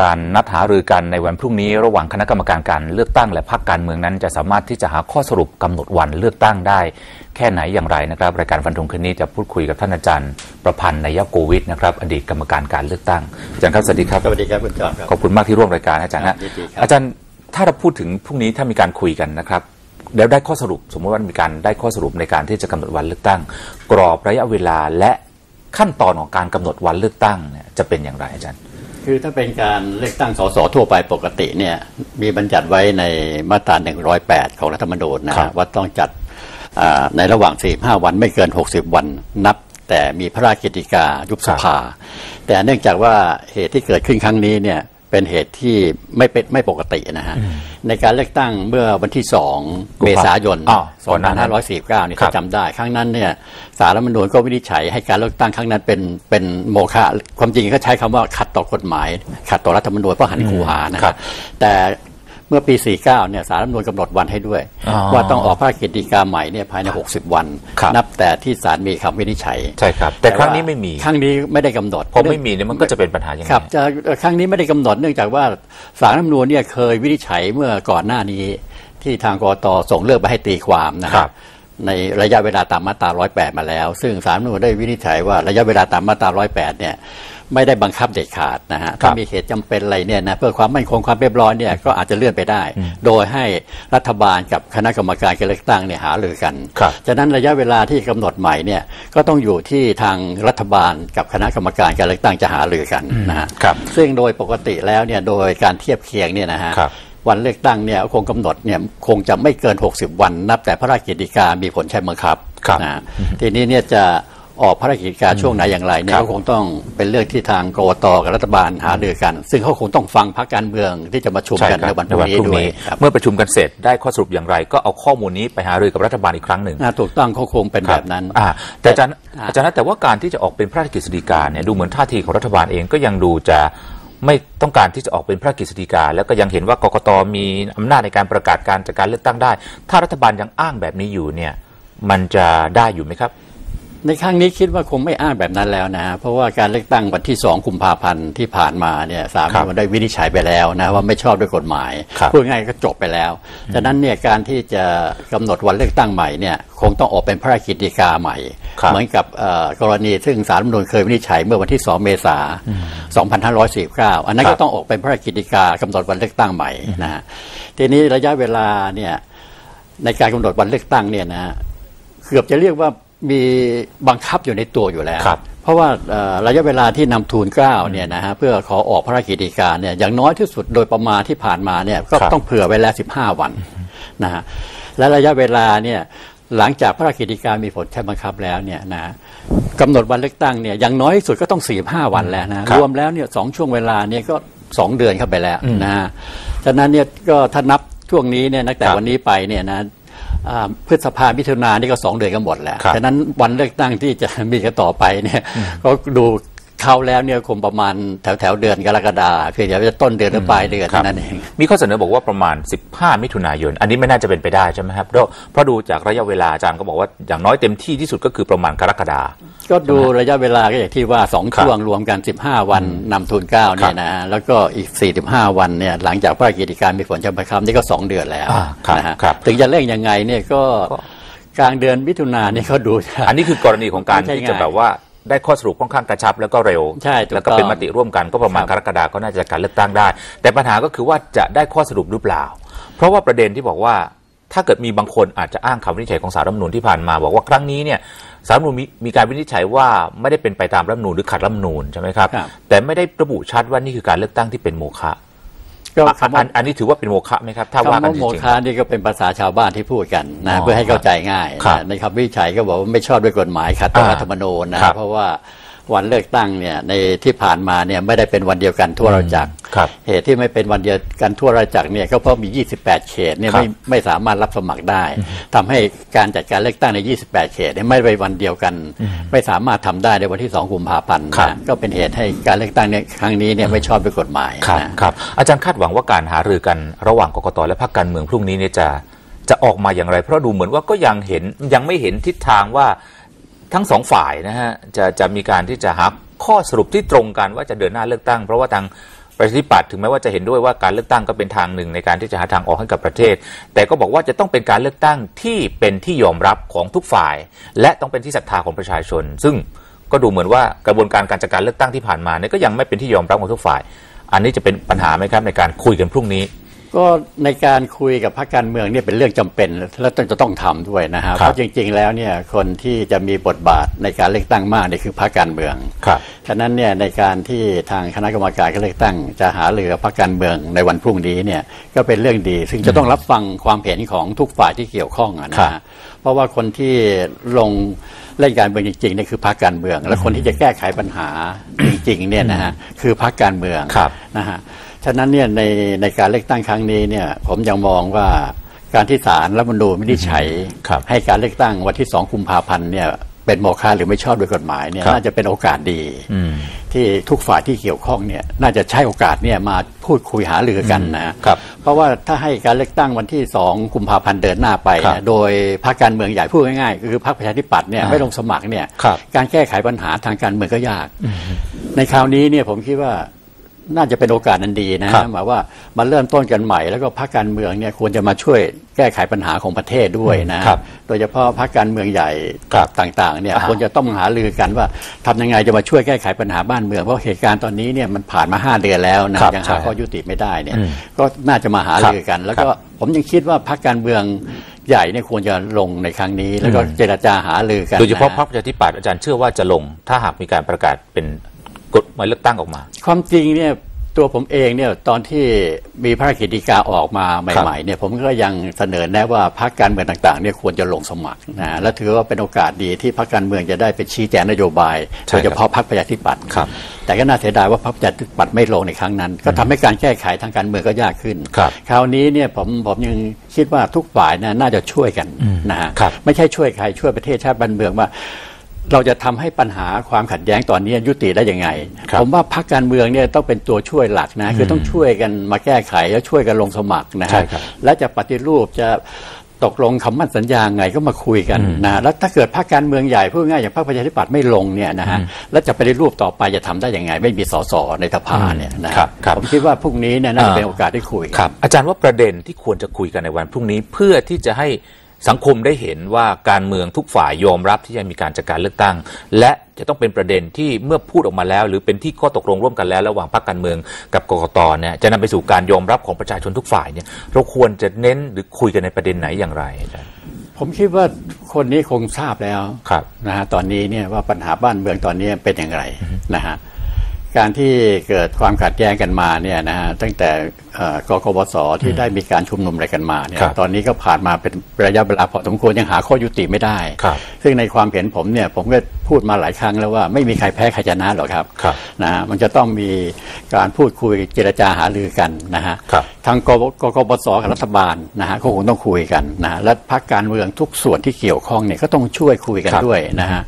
การนัดหารือกันในวันพรุ่งนี้ ระหว่างคณะกรรมการการเลือกตั้งและพรรคการเมืองนั้น จะสามารถที่จะหาข้อสรุปกำหนดวันเลือกตั้งได้ แค่ไหนอย่างไรนะครับ รายการฟันธงคืนนี้จะพูดคุยกับท่านอาจารย์ประพันธ์นายโกวิทนะครับอดีตกรรมการการเลือกตั้งอาจารย์ครับสวัสดีครับสวัสดีครับคุณจอมครับขอบคุณมากที่ร่วมรายการอาจารย์ครันะบยินดีครับอาจารย์ถ้าเราพูดถึงพรุ่งนี้ถ้ามีการคุยกันนะครับแล้วได้ข้อสรุปสมมติว่ามีการได้ข้อสรุปในการที่จะกำหนดวันเลือกตั้ง กรอบระยะเวลาและขั้นตอนของการกำหนดวันเลือกตั้งเนี่ยจะเป็นอย่างไรอาจารย์ คือถ้าเป็นการเลือกตั้งสสทั่วไปปกติเนี่ยมีบัญญัติไว้ในมาตรา 108 ของรัฐธรรมนูญนะครัฮะบว่าต้องจัดอ่าในระหว่าง 45 วันไม่เกิน 60 วันนับ แต่มีพระราชกิจกายุบสภา แต่เนื่องจากว่าเหตุที่เกิดขึ้นครั้งนี้เนี่ย เป็นเหตุที่ไม่เป็นไม่ปกตินะฮะในการเลือกตั้งเมื่อวันที่2เมษายนอ้าวก่อนหน้านั้น2549นี่ครัถ้าบจำได้ ครั้งนั้นเนี่ยสารรัฐธรรมนูญก็วินิจฉัยให้การเลือกตั้งครั้งนั้นเป็นเป็นโมฆะความจริงก็ใช้คำว่าขัดต่อกฎหมาย ขัดต่อรัฐธรรมนูญเพราะหันคูหานะคครัรับบแต่ เมื่อปี 49 เนี่ยสารรัฐธรรมนูญกำหนดวันให้ด้วยอ๋อว่าต้องออกพระราชกิจการใหม่เนี่ยภายใน 60 วันครับนับแต่ที่ศาลมีคำวินิจฉัย ใช่ครับ แต่ครั้งนี้ไม่มี ครั้งนี้ไม่ได้กำหนดพอไม่มีเนี่ยมันก็จะเป็นปัญหาอย่างไรครับจะครั้งนี้ไม่ได้กำหนดเนื่องจากว่าสารรัฐธรรมนูญเนี่ยเคยวินิจฉัยเมื่อก่อนหน้านี้ ที่ทางกรตส่งเรื่องไปให้ตีความนะคครัรับบในระยะเวลาตามมาตรา 108 มาแล้ว ซึ่งสารรัฐธรรมนูญได้วินิจฉัยว่าระยะเวลาตามมาตรา 108 เนี่ย ไม่ได้บังคับเด็ดขาดนะฮะครัถ้าบมีเหตุจำเป็นอะไรเนี่ยนะเพื่อความมั่นคงความเรียบร้อยเนี่ยก็อาจจะเลื่อนไปได้ โดยให้รัฐบาลกับคณะกรรมการการเลือกตั้งเนี่ยหารือกันครับฉะนั้นระยะเวลาที่กำหนดใหม่เนี่ยก็ต้องอยู่ที่ทางรัฐบาลกับคณะกรรมการการเลือกตั้งจะหารือกันนะฮะครับซึ่งโดยปกติแล้วเนี่ยโดยการเทียบเคียงเนี่ยนะฮะครับวันเลือกตั้งเนี่ยคงกำหนดเนี่ยคงจะไม่เกิน 60 วันนับแต่พระราชกิจกามีผลใช้บังคับครับนะฮะทีนี้เนี่ยจะ ออกพระราชกิจการช่วงไหนอย่างไรเนี่คยรับก็คงต้องเป็นเรื่องที่ทางกรตกับรัฐบาลหารือกัน ซึ่งเขาคงต้องฟังพรรคการเมืองที่จะมาชุมใช่กันครัในบวันพในรุ่งวันนี้พรุ่งด้วยนี้ครับเมื่อประชุมกันเสร็จได้ข้อสรุปอย่างไร ก็เอาข้อมูลนี้ไปหารือกับรัฐบาลอีกครั้งหนึ่งน่าถูกต้องเขาคงเป็นแบบนั้นอ่าแต่อาจารย์อ่าอาจารย์นะแต่ว่าการที่จะออกเป็นพระราชกฤษฎีกาเนี่ยดูเหมือนท่าทีของรัฐบาลเองก็ยังดูจะไม่ต้องการที่จะออกเป็นพระราชกฤษฎีกา แล้วก็ยังเห็นว่ากกตมีอำนาจในการประกาศการจัดการเลือกตั้งได้ ถ้ารัฐบาลยังอ้างแบบนี้อยู่เนี่ย มันจะได้อยู่ไหมครับ ในครั้งนี้คิดว่าคงไม่อ้างแบบนั้นแล้วนะ เพราะว่าการเลือกตั้งวันที่สองกุมภาพันธ์ที่ผ่านมาเนี่ยสามครับมันได้วินิจฉัยไปแล้วนะว่าไม่ชอบด้วยกฎหมายครับพูดง่ายๆก็จบไปแล้วฉะนั้นเนี่ยการที่จะกำหนดวันเลือกตั้งใหม่เนี่ยคงต้องออกเป็นพระราชกิจฎีกาใหม่ครับเหมือนกับเอ่อกรณีซึ่งสารรัฐธรรมนูญเคยวินิจฉัยเมื่อวันที่2เมษายน2549 อันนั้นครัก็บต้องออกเป็นพระราชกิจฎีกากำหนดวันเลือกตั้งใหม่นะฮะทีนี้ระยะเวลาเนี่ยในการกำหนดวันเลือกตั้งเนี่ยนะฮะเกือบจะเรียกว่า มีบังคับอยู่ในตัวอยู่แล้วครับเพราะว่าเอ่อระยะเวลาที่นำทูลเกล้าเนี่ยนะฮะเพื่อขอออกพระราชกิจการเนี่ยอย่างน้อยที่สุดโดยประมาณที่ผ่านมาเนี่ยก็ครับต้องเผื่อไว้แล้ว 15 วันนะฮะและระยะเวลาเนี่ยหลังจากพระราชกิจการมีผลใช้บังคับแล้วเนี่ยนะกำหนดวันเลือกตั้งเนี่ยอย่างน้อยที่สุดก็ต้อง 45 วันแล้วนะครับรวมแล้วเนี่ยสองช่วงเวลาเนี่ยก็ 2 เดือนเข้าไปแล้วนะฮะฉะนั้นเนี่ยก็ถ้านับช่วงนี้เนี่ยตั้งแต่ครับวันนี้ไปเนี่ยนะอ่า พฤษภามิถุนานี่ก็สองเดือนก็หมดแล้วครับฉะนั้นวันเลือกตั้งที่จะมีกันต่อไปเนี่ยก็ดู เข้าแล้วเนี่ยคงประมาณแถวแถวๆเดือนกรกฎาเพียงแต่ว่าจะต้นเดือนหรือปลายเดือนครับเท่านั้นเองมีข้อเสนอบอกว่าประมาณ 15 มิถุนายน อันนี้ไม่น่าจะเป็นไปได้ใช่ไหมครับเพราะเพราะดูจากระยะเวลาอาจารย์ก็บอกว่าอย่างน้อยเต็มที่ที่สุดก็คือประมาณกรกฎาก็ดูระยะเวลาก็อย่างที่ว่าสองครับช่วงรวมกัน 15 วันนำทุนเกล้าเนี่ยนะแล้วก็อีก 45 วันเนี่ยหลังจากพระราชกิจการมีผลจำบังคับนี่ก็ 2 เดือนแล้วอ่าครับนะฮะครับถึงจะเร่งยังไงเนี่ยก็ก็กลางเดือนมิถุนานี่เขาดูจะอันนี้คือกรณีของการไม่ใช่ที่จะง่ายแบบว่า ได้ข้อสรุปค่อนข้างกระชับแล้วก็เร็ว ใช่ถูกแล้วก็เป็นต้องมติร่วมกันก็ประมาณคกรับรกฎาก็น่าจะการเลือกตั้งได้ แต่ปัญหาก็คือว่าจะได้ข้อสรุปหรือเปล่า เพราะว่าประเด็นที่บอกว่าถ้าเกิดมีบางคนอาจจะอ้างคำวินิจฉัยของสารรัฐธรรมนูญที่ผ่านมา บอกว่าครั้งนี้เนี่ยสารรัฐธรรมนูญมีมีการวินิจฉัยว่าไม่ได้เป็นไปตามรัฐธรรมนูญหรือขัดรัฐธรรมนูญใช่ไหมครับ ครับ แต่ไม่ได้ระบุชัดว่านี่คือการเลือกตั้งที่เป็นโมฆะ ก็อะคำว่าอันอันนี้ถือว่าเป็นโมฆะไหมครับ ถ้าว่าคำกันว่าจโมริงฆะนี่ก็เป็นภาษาชาวบ้านที่พูดกันอ๋นะอเพื่อให้เข้าใจง่ายครับนะในคำวินิจฉัยก็บอกว่าไม่ชอบด้วยกฎหมายขัดต่ออ่ารัฐธรรมนูญนะครับเพราะว่า วันเลือกตั้งเนี่ยในที่ผ่านมาเนี่ยไม่ได้เป็นวันเดียวกันทั่วราชจักรครับเหตุที่ไม่เป็นวันเดียวกันทั่วราชจักรเนี่ยก็เพราะมี 28 เขตเนี่ยครับไม่ไม่สามารถรับสมัครได้ทำให้การจัดการเลือกตั้งใน 28 เขตเนี่ยไม่ไปวันเดียวกัน ไม่สามารถทำได้ในวันที่ 2 กุมภาพันธ์ครับนะก็เป็นเหตุให้การเลือกตั้งเนี่ยครั้งนี้เนี่ยไม่ชอบด้วยกฎหมายครับนะครับอาจารย์คาดหวังว่าการหารือกันระหว่างกกตและพรรคการเมืองพรุ่งนี้เนี่ยจะจะออกมาอย่างไร เพราะดูเหมือนว่าก็ยังเห็นยังไม่เห็นทิศทางว่า ทั้งสองฝ่ายนะฮะจะจะมีการที่จะหาข้อสรุปที่ตรงกันว่าจะเดินหน้าเลือกตั้ง เพราะว่าทางประชาธิปัตย์ถึงแม้ว่าจะเห็นด้วยว่าการเลือกตั้งก็เป็นทางหนึ่งในการที่จะหาทางออกให้กับประเทศ แต่ก็บอกว่าจะต้องเป็นการเลือกตั้งที่เป็นที่ยอมรับของทุกฝ่าย และต้องเป็นที่ศรัทธาของประชาชน ซึ่งก็ดูเหมือนว่ากระบวนการการจัดการเลือกตั้งที่ผ่านมาเนี่ยก็ยังไม่เป็นที่ยอมรับของทุกฝ่าย อันนี้จะเป็นปัญหาไหมครับในการคุยกันพรุ่งนี้ ก็ในการคุยกับพรรคการเมืองเนี่ยเป็นเรื่องจำเป็นและต้องจะต้องทำด้วยนะฮะครับเพราะจริง ๆ แล้วเนี่ยคนที่จะมีบทบาทในการเลือกตั้งมากเนี่ยคือพรรคการเมืองครับฉะนั้นเนี่ยในการที่ทางคณะกรรมการการเลือกตั้ง จะหาเรือพรรคการเมืองในวันพรุ่งนี้เนี่ยก็เป็นเรื่องดี ซึ่งจะต้องรับฟังความเห็นของทุกฝ่ายที่เกี่ยวข้องอะนะครัฮะบเพราะว่าคนที่ลงเล่นการเมืองจริงๆเนี่ยคือพรรคการเมือง และคนที่จะแก้ไขปัญหาจริงๆเนี่ยนะฮะคือพรรคการเมืองครับนะฮะ ฉะนั้นเนี่ยในในการเลือกตั้งครั้งนี้เนี่ยผมยังมองว่าการที่ศาลรัฐธรรมนูญวินิจฉัยครับให้การเลือกตั้งวันที่สองกุมภาพันธ์เนี่ยเป็นโมฆะหรือไม่ชอบด้วยกฎหมายเนี่ยครับน่าจะเป็นโอกาสดีอืมที่ทุกฝ่ายที่เกี่ยวข้องเนี่ยน่าจะใช้โอกาสเนี่ยมาพูดคุยหารือกันนะครับเพราะว่าถ้าให้การเลือกตั้งวันที่สองกุมภาพันธ์เดินหน้าไปครับนะโดยพรรคการเมืองใหญ่พูดง่ายๆคือพรรคประชาธิปัตย์เนี่ยอ่าไม่ลงสมัครเนี่ยครับการแก้ไขปัญหาทางการเมืองก็ยาก ในคราวนี้เนี่ยผมคิดว่า น่าจะเป็นโอกาสนันดีนะครับหมายว่ามาเริ่มต้นกันใหม่แล้วก็พรรคการเมืองเนี่ยควรจะมาช่วยแก้ไขปัญหาของประเทศด้วยนะครับโดยเฉพาะพรรคการเมืองใหญ่ครับต่างๆเนี่ยอ่าควรจะต้องหารือกันว่าทำยังไงจะมาช่วยแก้ไขปัญหาบ้านเมืองเพราะเหตุการณ์ตอนนี้เนี่ยมันผ่านมาห้าเดือนแล้วนะครับยังหาใช่ข้อยุติไม่ได้เนี่ยอืมก็น่าจะมาหาครับรือกัน แล้วก็ครับผมยังคิดว่าพรรคการเมืองใหญ่เนี่ยควรจะลงในครั้งนี้ แล้วก็อืมเจรจาหารือกันโดยเฉพาะนพรรคประชาธิปัตย์อาจารย์เชื่อว่าจะลงถ้าหากมีการประกาศเป็นกฎ หมายเลือกตั้งออกมา ความจริงเนี่ยตัวผมเองเนี่ยตอนที่มีพระราชกฤษฎีกาออกมาใหม่ๆเนี่ยผมก็ยังเสนอแนะว่าพรรคการเมืองต่างๆเนี่ยควรจะลงสมัครนะและถือว่าเป็นโอกาสดีที่พรรคการเมืองจะได้ไปชี้แจงนโยบายใช่ครับโดยเฉพาะพรรคประชาธิปัตย์ครับแต่ก็น่าเสียดายว่าพรรคประชาธิปัตย์ไม่ลงในครั้งนั้น ก็ทำให้การแก้ไขทางการเมืองก็ยากขึ้น ครับคราวนี้เนี่ยผมผมยังคิดว่าทุกฝ่ายนะน่าจะช่วยกันนะฮะครับไม่ใช่ช่วยใครช่วยประเทศชาติบ้านเมืองว่า เราจะทำให้ปัญหาความขัดแย้งตอนนี้ยุติได้ยังไงครับผมว่าพรรคการเมืองเนี่ยต้องเป็นตัวช่วยหลักนะคือต้องช่วยกันมาแก้ไขแล้วช่วยกันลงสมัครนะใช่ฮะครับและจะปฏิรูปจะตกลงคำมั่นสัญญาไงก็มาคุยกันนะแล้วถ้าเกิดพรรคการเมืองใหญ่พูดง่ายอย่างพรรคประชาธิปัตย์ไม่ลงเนี่ยนะฮะแล้วจะปฏิรูปต่อไปจะทำได้ยังไง ไม่มีสสในสภาเนี่ยนะฮะครับครับผมคิดว่าพรุ่งนี้เนี่ยน่าจะอ่าเป็นโอกาสได้คุยครับอาจารย์ว่าประเด็นที่ควรจะคุยกันในวันพรุ่งนี้เพื่อที่จะให้ สังคมได้เห็นว่าการเมืองทุกฝ่ายยอมรับที่จะมีการจัดการเลือกตั้ง และจะต้องเป็นประเด็นที่เมื่อพูดออกมาแล้ว หรือเป็นที่ข้อตกลงร่วมกันแล้วระหว่างพรรคการเมืองกับกกตเนี่ยจะนำไปสู่การยอมรับของประชาชนทุกฝ่ายเนี่ยเราควรจะเน้นหรือคุยกันในประเด็นไหนอย่างไรอาจารย์ผมคิดว่าคนนี้คงทราบแล้วครับนะฮะตอนนี้เนี่ยว่าปัญหาบ้านเมืองตอนนี้เป็นอย่างไรนะฮะ การที่เกิดความขัดแย้งกันมาเนี่ยนะฮะตั้งแต่เอ่อกกบสที่ได้มีการชุมนุมอะไรกันมาเนี่ยครับตอนนี้ก็ผ่านมาเป็นระยะเวลาพอสมควรยังหาข้อยุติไม่ได้ครับซึ่งในความเห็นผมเนี่ยผมก็พูดมาหลายครั้งแล้วว่าไม่มีใครแพ้ใครชนะหรอกครับครับนะฮะมันจะต้องมีการพูดคุยเจรจาหารือกันนะฮะครับทางกบกกบสกับรัฐบาลนะฮะก็คงต้องคุยกันนะฮะและพรรคการเมืองทุกส่วนที่เกี่ยวข้องเนี่ยก็ต้องช่วยคุยกันครับด้วยนะฮะ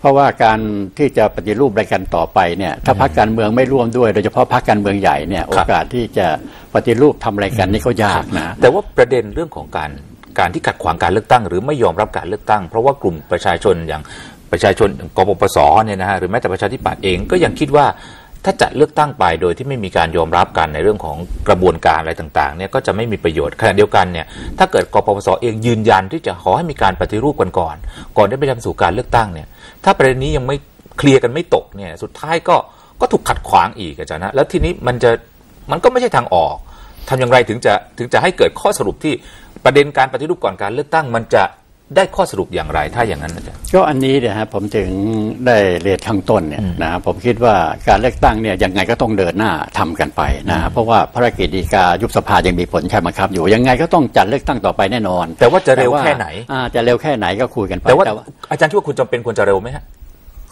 เพราะว่าการที่จะปฏิรูปอะไรกันต่อไปเนี่ยถ้าพรรคการเมืองไม่ร่วมด้วย โดยเฉพาะพรรคการเมืองใหญ่เนี่ยโอกาสที่จะปฏิรูปทำอะไรกันนี่ก็ยากนะแต่ว่าประเด็นเรื่องของการการที่ขัดขวางการเลือกตั้ง หรือไม่ยอมรับการเลือกตั้ง เพราะว่ากลุ่มประชาชนอย่างประชาชนกปปสเนี่ยนะฮะหรือแม้แต่ประชาธิปัตย์เองก็ยังคิดว่าถ้าจะเลือกตั้งไปโดยที่ไม่มีการยอมรับกันในเรื่องของกระบวนการอะไรต่างๆเนี่ยก็จะไม่มีประโยชน์ขณะเดียวกันเนี่ยถ้าเกิดกปปสเองยืนยันที่จะขอให้มีการปฏิรูปกันก่อน ก่อนได้ไปทำสู่การเลือกตั้งเนี่ย ถ้าประเด็นนี้ยังไม่เคลียร์กันไม่ตกเนี่ยสุดท้ายก็ก็ถูกขัดขวางอีกอาจารย์นะแล้วทีนี้มันจะมันก็ไม่ใช่ทางออกทำอย่างไรถึงจะถึงจะให้เกิดข้อสรุปที่ประเด็นการปฏิรูปก่อนการเลือกตั้ง มันจะ ได้ข้อสรุปอย่างไรถ้าอย่างนั้นอาจารย์ก็อันนี้เนี่ยฮะผมถึงได้เรียนข้างต้นเนี่ยนะฮะผมคิดว่าการเลือกตั้งเนี่ยยังไงก็ต้องเดินหน้าทำกันไปนะฮะเพราะว่าพระราชกฤษฎีกายุบสภายังมีผลใช่ไหมครับ อยู่ยังไงก็ต้องจัดเลือกตั้งต่อไปแน่นอน แต่ว่าจะเร็วแค่ไหนอ่าจะเร็วแค่ไหนก็คุยกันไปแต่ว่าอาจารย์คิดว่าคุณจำเป็นควรจะเร็วไหมฮะ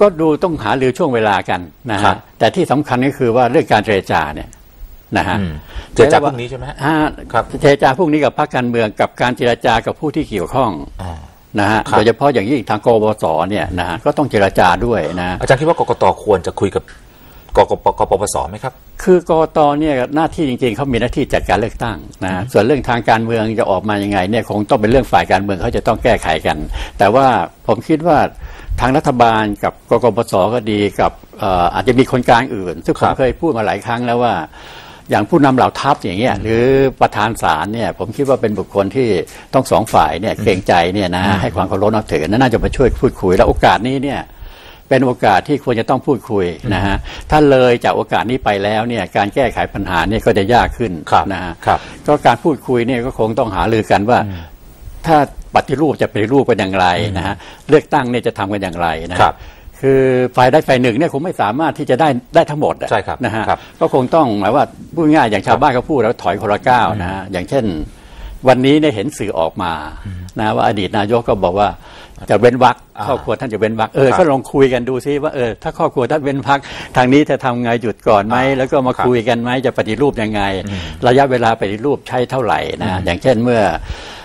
ก็ดูต้องหารือช่วงเวลากันนะครัฮะบแต่ที่สำคัญก็คือว่าเรื่องการเจรจาเนี่ย นะฮะอืมเจรจาพรุ่งนี้ใช่ไหมฮะฮะครับเจรจาพวกนี้กับพรรคการเมืองกับการเจรจากับผู้ที่เกี่ยวข้องอ่านะฮะครับโดยเฉพาะอย่างยิ่งทางกบสเนี่ยนะฮะก็ต้องเจรจาด้วยนะอาจารย์คิดว่ากกตควรจะคุยกับกกปกปปสไหมครับ คือกกตเนี่ยหน้าที่จริงๆเขามีหน้าที่จัดการเลือกตั้งนะฮะส่วนเรื่องทางการเมืองจะออกมายังไงเนี่ยคงต้องเป็นเรื่องฝ่ายการเมืองเขาจะต้องแก้ไขกัน แต่ว่าผมคิดว่าทางรัฐบาลกับกกปสก็ดีกับเอ่ออาจจะมีคนกลางอื่น ซึ่งผครัมบเคยพูดมาหลายครั้งแล้วว่า อย่างผู้นำเหล่าทัพอย่างเงี้ยหรือประธานศาลเนี่ยผมคิดว่าเป็นบุคคลที่ต้องสองฝ่ายเนี่ยเกรงใจเนี่ยนะให้ความเคารพนับถือน่าจะมาช่วยพูดคุยแล้วโอกาสนี้เนี่ยเป็นโอกาสที่ควรจะต้องพูดคุยนะฮะ ถ้าเลยจากโอกาสนี้ไปแล้วเนี่ยการแก้ไขปัญหาเนี่ยก็จะยากขึ้นครับนะฮะครับก็การพูดคุยเนี่ยก็คงต้องหารือกันว่า ถ้าปฏิรูปจะปฏิรูปเป็นอย่างไรนะฮะเลือกตั้งเนี่ยจะทำกันอย่างไรนะครับ คือฝ่ายใดฝ่ายหนึ่งเนี่ยคงไม่สามารถที่จะได้ได้ทั้งหมดอะใช่ครับนะฮะครับก็คงต้องหมายว่าพูดง่ายอย่างชาวบ้านเขาพูดแล้วถอยคนละก้าวนะฮะอย่างเช่น วันนี้เนี่ยเห็นสื่อออกมานะว่าอดีตนายกก็บอกว่าจะเว้นวักอ่าครอบครัวท่านจะเว้นวักเออครับก็ลองคุยกันดูซิว่าเออถ้าครอบครัวท่านเว้นพักทางนี้จะทำไงหยุดก่อนไหมอ่าแล้วก็มาครับคุยกันไหมจะปฏิรูปยังไง ระยะเวลาปฏิรูปใช้เท่าไหร่นะฮะอย่างเช่นเมื่ออ่า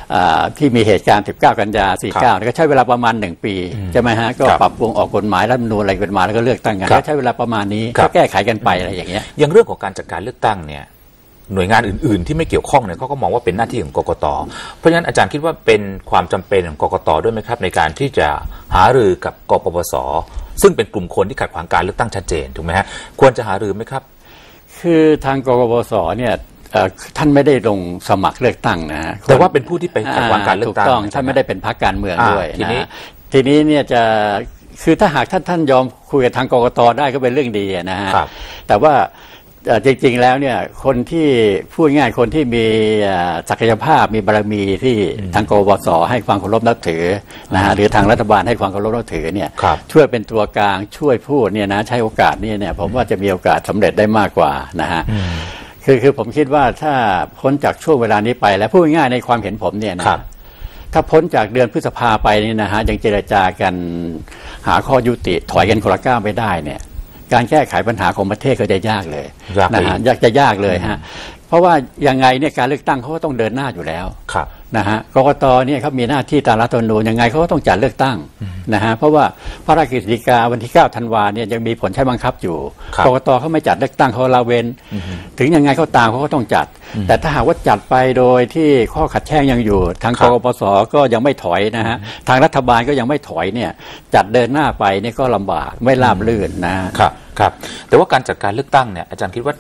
ที่มีเหตุการณ์ 19 กันยา 49เนี่ยก็ใช้เวลาประมาณ 1 ปีใช่ไหมฮะก็ครับปรับปรุงออกกฎหมายรัฐธรรมนูญอะไรเป็นมาแล้วก็เลือกตั้งกันครับก็ใช้เวลาประมาณนี้ครัก็บแก้ไขกันไปอะไรอย่างเงี้ยอย่างเรื่องของการจัดการเลือกตั้งเนี่ยหน่วยงานอื่น ๆ ที่ไม่เกี่ยวข้องเนี่ยเขาก็มองว่าเป็นหน้าที่ของกกต เพราะฉะนั้นอาจารย์คิดว่าเป็นความจำเป็นของกกตด้วยไหมครับ ในการที่จะหารือกับกปปส ซึ่งเป็นกลุ่มคนที่ขัดขวางการเลือกตั้งชัดเจนถูกไหมฮะควรจะหารือไหมครับ คือทางกกปสเนี่ยเอ่อ ท่านไม่ได้ลงสมัครเลือกตั้งนะฮะแต่ว่าเป็นผู้ที่ไปขัดขวางการเลือกตั้งถูกต้องใช่ไหมท่านไม่ได้เป็นพรรคการเมืองอ่าด้วยทีนี้ะฮะทีนี้เนี่ยจะคือถ้าหากท่านท่านยอมคุยกับทางกกตได้ก็เป็นเรื่องดีอะนะฮะครับแต่ว่าเอ่อจริงๆแล้วเนี่ยคนที่พูดง่ายคนที่มีเอ่อศักยภาพมีบารมีที่ทางกบสให้ความเคารพนับถือนะฮะหรือทางรัฐบาลให้ความเคารพนับถือเนี่ยครับช่วยเป็นตัวกลางช่วยพูดเนี่ยนะใช้โอกาสนี้เนี่ยผมว่าจะมีโอกาสสำเร็จได้มากกว่านะฮะ คือคือผมคิดว่าถ้าพ้นจากช่วงเวลานี้ไป แล้วพูดง่ายๆในความเห็นผมเนี่ยนะครับ ถ้าพ้นจากเดือนพฤษภาไปนี่นะฮะยังเจรจากันหาข้อยุติถอยกันคนละก้าวไม่ได้เนี่ย การแก้ไขปัญหาของประเทศก็จะยากเลยยากไปนะอีฮะกยากจะยากเลยฮะเพราะว่ายังไงเนี่ยการเลือกตั้งเขาก็ต้องเดินหน้าอยู่แล้วครับ นะฮะกกตเนี่ยเขามีหน้าที่ตามรัฐธรรมนูญยังไงเขาก็ต้องจัดเลือกตั้งนะฮะเพราะว่าพระราชกฤษฎีกาวันที่9ธันวาเนี่ยยังมีผลใช้บังคับอยู่ครับกกตเขาไม่จัดเลือกตั้งเขาละเว้นถึงยังไงเขาตามเขาก็ต้องจัด แต่ถ้าหากว่าจัดไปโดยที่ข้อขัดแย้งยังอยู่ ทางครักบกปสก็ยังไม่ถอยนะฮะทางรัฐบาลก็ยังไม่ถอยเนี่ยจัดเดินหน้าไปเนี่ยก็ลำบากไม่ราบรื่นนะฮะครับครับแต่ว่าการจัดการเลือกตั้งเนี่ยอาจารย์คิดว่า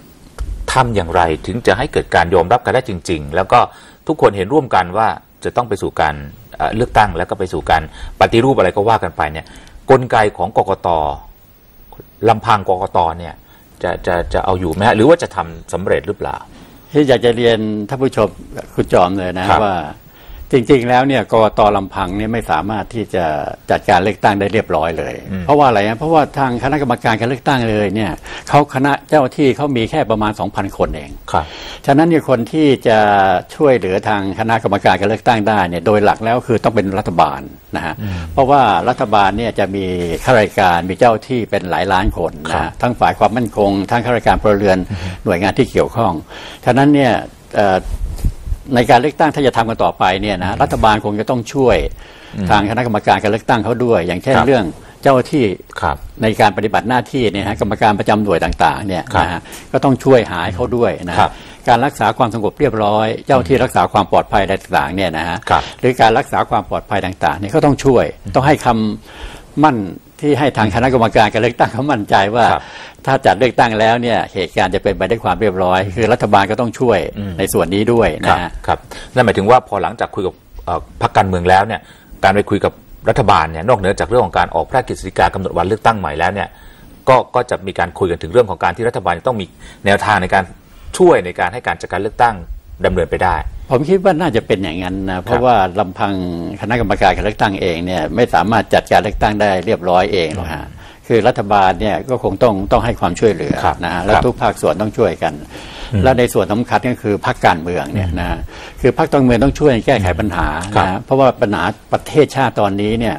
ทำอย่างไรถึงจะให้เกิดการยอมรับกันได้จริง ๆ แล้วก็ ทุกคนเห็นร่วมกันว่าจะต้องไปสู่การเอ่อเลือกตั้งแล้วก็ไปสู่การปฏิรูปอะไรก็ว่ากันไปเนี่ยกลไกของกกตลำพังกกตเนี่ยจะจะจะเอาอยู่ไหมฮะหรือว่าจะทำสำเร็จหรือเปล่าที่อยากจะเรียนท่านผู้ชมคุณจอมเลยนะครับว่า จริงๆแล้วเนี่ยกกตลำพังเนี่ยไม่สามารถที่จะจัดการเลือกตั้งได้เรียบร้อยเลย เพราะว่าอะไรนะเพราะว่าทางคณะกรรมการการเลือกตั้งเลยเนี่ยเขาคณะเจ้าที่เขามีแค่ประมาณ 2,000 คนเองครับฉะนั้นเนี่ยคนที่จะช่วยเหลือทางคณะกรรมการการเลือกตั้งได้เนี่ยโดยหลักแล้วคือต้องเป็นรัฐบาลนะฮะเพราะว่ารัฐบาลเนี่ยจะมีข้าราชการมีเจ้าที่เป็นหลายล้านคนครันะบทั้งฝ่ายความมั่นคงทั้งข้าราชการพลเรือนหน่วยงานที่เกี่ยวข้องฉะนั้นเนี่ยเอ่อ ในการเลือกตั้งถ้าจะทำกันต่อไปเนี่ยนะรัฐบาลคงจะต้องช่วยทางคณะกรรมการการเลือกตั้งเขาด้วย อย่างเช่นครับเรื่องเจ้าที่ครับในการปฏิบัติหน้าที่เนี่ยฮะกรรมการประจำหน่วยต่างๆเนี่ยครับนะฮะก็ต้องช่วยหาให้เขาด้วยนะฮะครับการรักษาความสงบเรียบร้อย เจ้าที่รักษาความปลอดภัยอะไรต่างๆเนี่ยนะฮะครับ หรือการรักษาความปลอดภัยต่างๆเนี่ยก็ต้องช่วยต้องให้คำมั่น ที่ให้ทางคณะกรรมการการเลือกตั้งเขามั่นใจว่าครับถ้าจัดเลือกตั้งแล้วเนี่ยเหตุการณ์จะเป็นไปด้วยความเรียบร้อย คือรัฐบาลก็ต้องช่วยในส่วนนี้ด้วยครันะบฮะครับนั่นหมายถึงว่าพอหลังจากคุยกับเอ่อพรรคการเมืองแล้วเนี่ยการไปคุยกับรัฐบาลเนี่ยนอกเหนือจากเรื่องของการออกพระราชกฤษฎีกากำหนดวันเลือกตั้งใหม่แล้วเนี่ยก็ก็จะมีการคุยกันถึงเรื่องของการที่รัฐบาลต้องมีแนวทางในการช่วยในการให้การจัดการเลือกตั้งดำเนินไปได้ ผมคิดว่าน่าจะเป็นอย่างนั้นนะเพราะว่าลำพังคณะกรรมการการเลือกตั้งเองเนี่ยไม่สามารถจัดการเลือกตั้งได้เรียบร้อยเองหรอกฮะคือรัฐบาลเนี่ยก็คงต้องต้องให้ความช่วยเหลือครับนะฮะแล้วครับทุกภาคส่วนต้องช่วยกัน แล้วในส่วนสำคัญก็คือพรรคการเมืองเนี่ยนะคือพรรคการเมืองต้องช่วยแก้ไขปัญหาครับนะเพราะว่าปัญหาประเทศชาติตอนนี้เนี่ย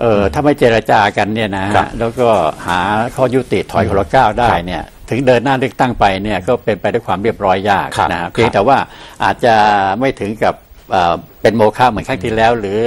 เออถ้าไม่เจรจากันเนี่ยนะฮะครับแล้วก็หาข้อยุติถอยคนละก้าวได้เนี่ย ถึงเดินหน้าเลือกตั้งไปเนี่ยก็เป็นไปด้วยความเรียบร้อยยากครับนะฮะเพียงแต่ว่าอาจจะไม่ถึงกับเอ่อเป็นโมฆะเหมือนครั้งที่แล้ว หรือ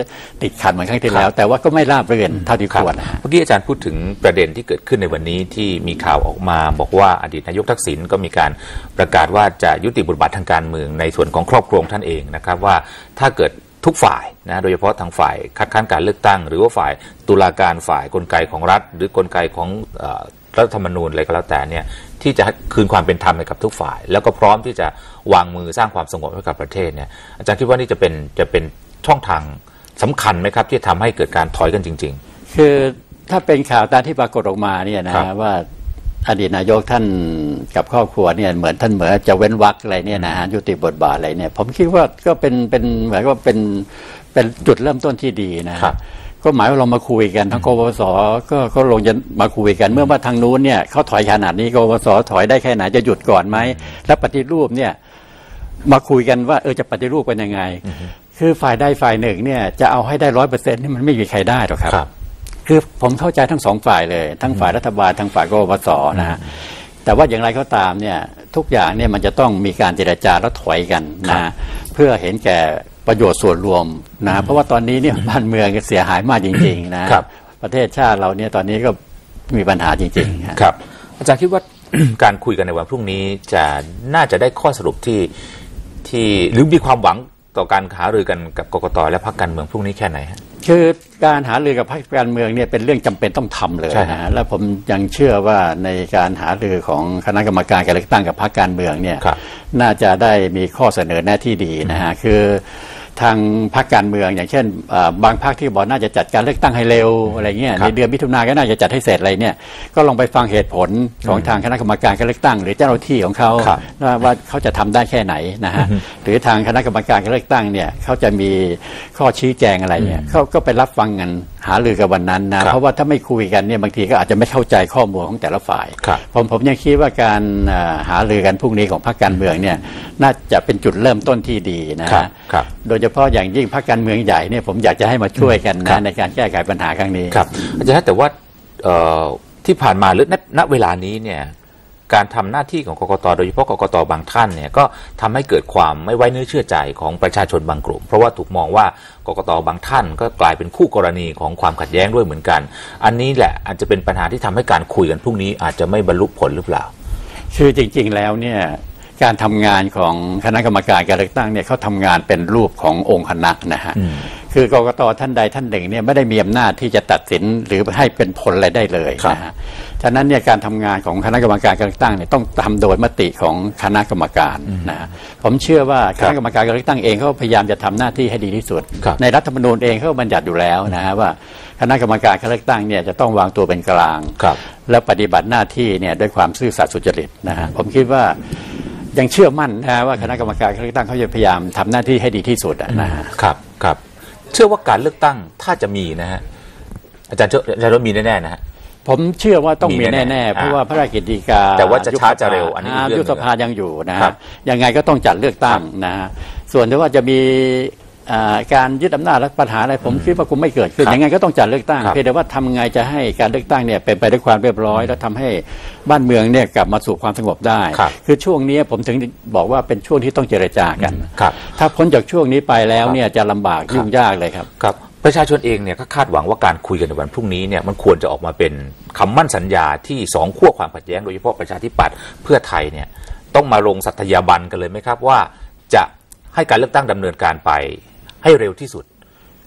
ติดขัดเหมือนครั้งที่แล้ว แต่ว่าก็ไม่ราบรื่นเท่าที่ครัคบวรนะฮะเมื่อกี้อาจารย์พูดถึงประเด็นที่เกิดขึ้นในวันนี้ที่มีข่าวออกมา บอกว่าอดีตนายกทักษิณก็มีการประกาศว่าจะยุติบทบาททางการเมืองในส่วนของครอบครัวของท่านเองนะครับว่าถ้าเกิดทุกฝ่ายนะโดยเฉพาะทางฝ่ายคัดค้านการเลือกตั้ง หรือว่าฝ่ายตุลาการฝ่ายกลไกของรัฐ หรือกลไกของเอ่อ รัฐธรรมนูญอะไรก็แล้วแต่เนี่ยที่จะคืนความเป็นธรรมให้กับทุกฝ่าย แล้วก็พร้อมที่จะวางมือสร้างความสงบให้กับประเทศเนี่ยอาจารย์คิดว่านี่จะเป็นจะเป็นช่องทางสำคัญไหมครับ ที่จะทำให้เกิดการถอยกันจริงคือถ้าเป็นข่าวตามที่ปรากฏออกมาเนี่ยนะครับว่าอดีตนายกท่านกับครอบครัวเนี่ยเหมือนท่านเหมือนจะเว้นวรรคอะไรเนี่ยนะฮะยุติบทบาทอะไรเนี่ย ผมคิดว่าก็เป็นเป็นเหมือนว่าเป็นเป็นจุดเริ่มต้นที่ดีนะครับ ก็หมายว่าเรามาคุยกันทั้งกบสก็ก็ลงจะมาคุยกันเมื่อว่าทางนู้นเนี่ยเขาถอยขนาดนี้กบสถอยได้แค่ไหนจะหยุดก่อนไหมแล้วปฏิรูปเนี่ยมาคุยกันว่าเออจะปฏิรูปกันยังไง คือฝ่ายใดฝ่ายหนึ่งเนี่ยจะเอาให้ได้ร้อยเปอร์เซ็นต์นี่มันไม่มีใครได้หรอกครับครับ คือผมเข้าใจทั้งสองฝ่ายเลย ทั้งฝ่ายรัฐบาลทั้งฝ่ายกบสนะฮะแต่ว่าอย่างไรก็ตามเนี่ยทุกอย่างเนี่ยมันจะต้องมีการเจรจาแล้วถอยกันนะฮะเพื่อเห็นแก่ ประโยชน์ส่วนรวมนะฮะเพราะว่าตอนนี้เนี่ยบ้านเมืองเสียหายมากจริงๆนะครับ ประเทศชาติเราเนี่ยตอนนี้ก็มีปัญหาจริงๆฮะครับ อาจารย์คิดว่าการคุยกันในวันพรุ่งนี้จะน่าจะได้ข้อสรุปที่ที่หรือมีความหวังต่อการหารือกันกับกกตและพรรคการเมืองพรุ่งนี้แค่ไหนฮะคือการหารือกับพรรคการเมืองเนี่ยเป็นเรื่องจำเป็นต้องทำเลยใช่ฮะนะฮะแล้วผมยังเชื่อว่าในการหารือของคณะกรรมการการเลือกตั้งกับพรรคการเมืองเนี่ยครับน่าจะได้มีข้อเสนอแนะที่ดีนะฮะคือ ทางพรรคการเมือง อย่างเช่นอ่าบางพรรคที่บอกน่าจะจัดการเลือกตั้งให้เร็วอะไรเงี้ยครับในเดือนมิถุนายนก็น่าจะจัดให้เสร็จอะไรเนี่ยก็ลองไปฟังเหตุผลของทางคณะกรรมการการเลือกตั้ง หรือเจ้าหน้าที่ของเขาครับว่าว่าเขาจะทำได้แค่ไหนนะฮะหรือทางคณะกรรมการการเลือกตั้งเนี่ยเขาจะมีข้อชี้แจงอะไรเนี่ยเขาก็ไปรับฟังกันหารือกันวันนั้นนะครับเพราะว่าถ้าไม่คุยกันเนี่ยบางทีก็อาจจะไม่เข้าใจข้อมูลของแต่ละฝ่ายครับผมผมยังคิดว่าการอ่าหารือกันพรุ่งนี้ของพรรคการเมืองเนี่ยน่าจะเป็นจุดเริ่มต้นที่ดีนะครับฮะครับโดยเฉพาะอย่างยิ่งพรรคการเมืองใหญ่เนี่ยผมอยากจะให้มาช่วยกันครันะบในการแก้ไขปัญหาครั้งนี้ครับอาจารย์แต่ว่าเอ่อที่ผ่านมาหรือณณเวลานี้เนี่ย การทำหน้าที่ของกกตโดยเฉพาะกกตบางท่านเนี่ยก็ทำให้เกิดความไม่ไว้เนื้อเชื่อใจของประชาชนบางกลุ่ม เพราะว่าถูกมองว่ากกตบางท่าน ก็กลายเป็นคู่กรณีของความขัดแย้งด้วยเหมือนกัน อันนี้แหละอาจจะเป็นปัญหาที่ทำให้การคุยกันพรุ่งนี้อาจจะไม่บรรลุผลหรือเปล่าคือจริง ๆ แล้วเนี่ยการทำงานของคณะกรรมการการเลือกตั้งเนี่ยเขาทำงานเป็นรูปขององค์คณะนะฮะอืม คือกกตท่านใดท่านหนึ่งเนี่ยไม่ได้มีอำนาจที่จะตัดสินหรือให้เป็นผลอะไรได้เลยครับนะฮะฉะนั้นเนี่ยการทำงานของคณะกรรมการการเลือกตั้งเนี่ยต้องทำโดยมติของคณะกรรมการนะฮะผมเชื่อว่าคณะกรรมการการเลือกตั้งเองเขาพยายามจะทำหน้าที่ให้ดีที่สุดครับในรัฐธรรมนูญเองเขาก็บัญญัติอยู่แล้วนะฮะว่าคณะกรรมการการเลือกตั้งเนี่ยจะต้องวางตัวเป็นกลางครับแล้วปฏิบัติหน้าที่เนี่ยด้วยความซื่อสัตย์สุจริตนะฮะผมคิดว่ายังเชื่อมั่นนะฮะว่าคณะกรรมการการเลือกตั้งเขาจะพยายามทำหน้าที่ให้ดีที่สุดอะนะฮะครับครับ เชื่อว่าการเลือกตั้งถ้าจะมีนะฮะอาจารย์เชื่ออาจารย์ว่ามีแน่ๆนะฮะผมเชื่อว่าต้องมีมีแน่ๆแน่ๆเพราะอ่าว่าพระราชกิจฎีกาแต่ว่าจะช้าจะเร็วยุบสภอันนี้อีกเรื่องหนึ่งยุบสภายังอยู่นะครัฮะบยังไงก็ต้องจัดเลือกตั้งนะฮะส่วนที่ว่าจะมีอ่า การยึดอำนาจและปัญหาอะไรผมคิดว่าคงไม่เกิดขึ้นครับยังไงก็ต้องจัดเลือกตั้งครับเพียงแต่ว่าทำไงจะให้การเลือกตั้งเนี่ยเป็นไปด้วยความเรียบร้อย แล้วทำให้บ้านเมืองเนี่ยกลับมาสู่ความสงบได้ครับคือช่วงนี้ผมถึงบอกว่าเป็นช่วงที่ต้องเจรจากันครับถ้าพ้นจากช่วงนี้ไปแล้วครับเนี่ยจะลำบากยุ่งยากเลยครับครับประชาชนเองเนี่ยก็คาดหวังว่าการคุยกันในวันพรุ่งนี้เนี่ยมันควรจะออกมาเป็นคำมั่นสัญญาที่สองขั้วความขัดแย้งโดยเฉพาะประชาธิปัตย์เพื่อไทยเนี่ยต้องมาลงสัตยาบันกันเลยไหมครับว่าจะให้การเลือกตั้งดำเนินการไป ให้เร็วที่สุด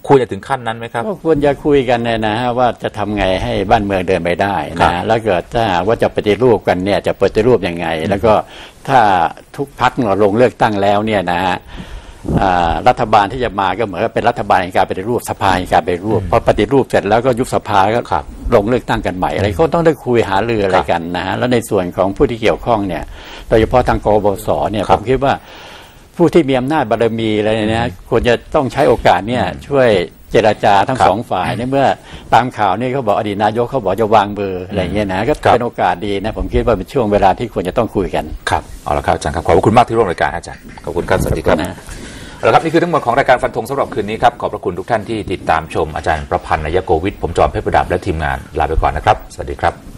ควรจะถึงขั้นนั้นไหมครับก็ควรจะคุยกันเนี่ยนะฮะว่าจะทำไงให้บ้านเมืองเดินไปได้ครับนะแล้วเกิดถ้าหากว่าจะปฏิรูปกันเนี่ยจะปฏิรูปยังไง แล้วก็ถ้าทุกพักเราลงเลือกตั้งแล้วเนี่ยนะฮะอ่ารัฐบาลที่จะมาก็เหมือนกับเป็นรัฐบาลในการปฏิรูปสภาในการปฏิรูปพอปฏิรูปเสร็จแล้วก็ยุบสภาก็ครับลงเลือกตั้งกันใหม่อะไรก็ต้องได้คุยหารืออะไรกันนะฮะแล้วในส่วนของผู้ที่เกี่ยวข้องเนี่ยโดยเฉพาะทางกบสเนี่ยครัผบมคิดว่า ผู้ที่มีอำนาจบารมีอะไรเนี่ยนะควรจะต้องใช้โอกาสเนี่ยช่วยเจรจาทั้งครับสองฝ่ายในเมื่อตามข่าวนี่เขาบอกอดีตนายกเขาบอกจะวางเบอร์อะไรเงี้ยนะก็ครับเป็นโอกาสดีนะผมคิดว่าเป็นช่วงเวลาที่ควรจะต้องคุยกันครับเอาละครับอาจารย์ครับขอบพระคุณมากที่ร่วมรายการอาจารย์ขอบคุณครับสวัสดีครับนะเอาละครับนี่คือทั้งหมดของรายการฟันธงสำหรับคืนนี้ครับขอบพระคุณทุกท่านที่ติดตามชมอาจารย์ประพันธ์นายโกวิทย์ผมจอมเพชรประดับและทีมงานลาไปก่อนนะครับ สวัสดีครับ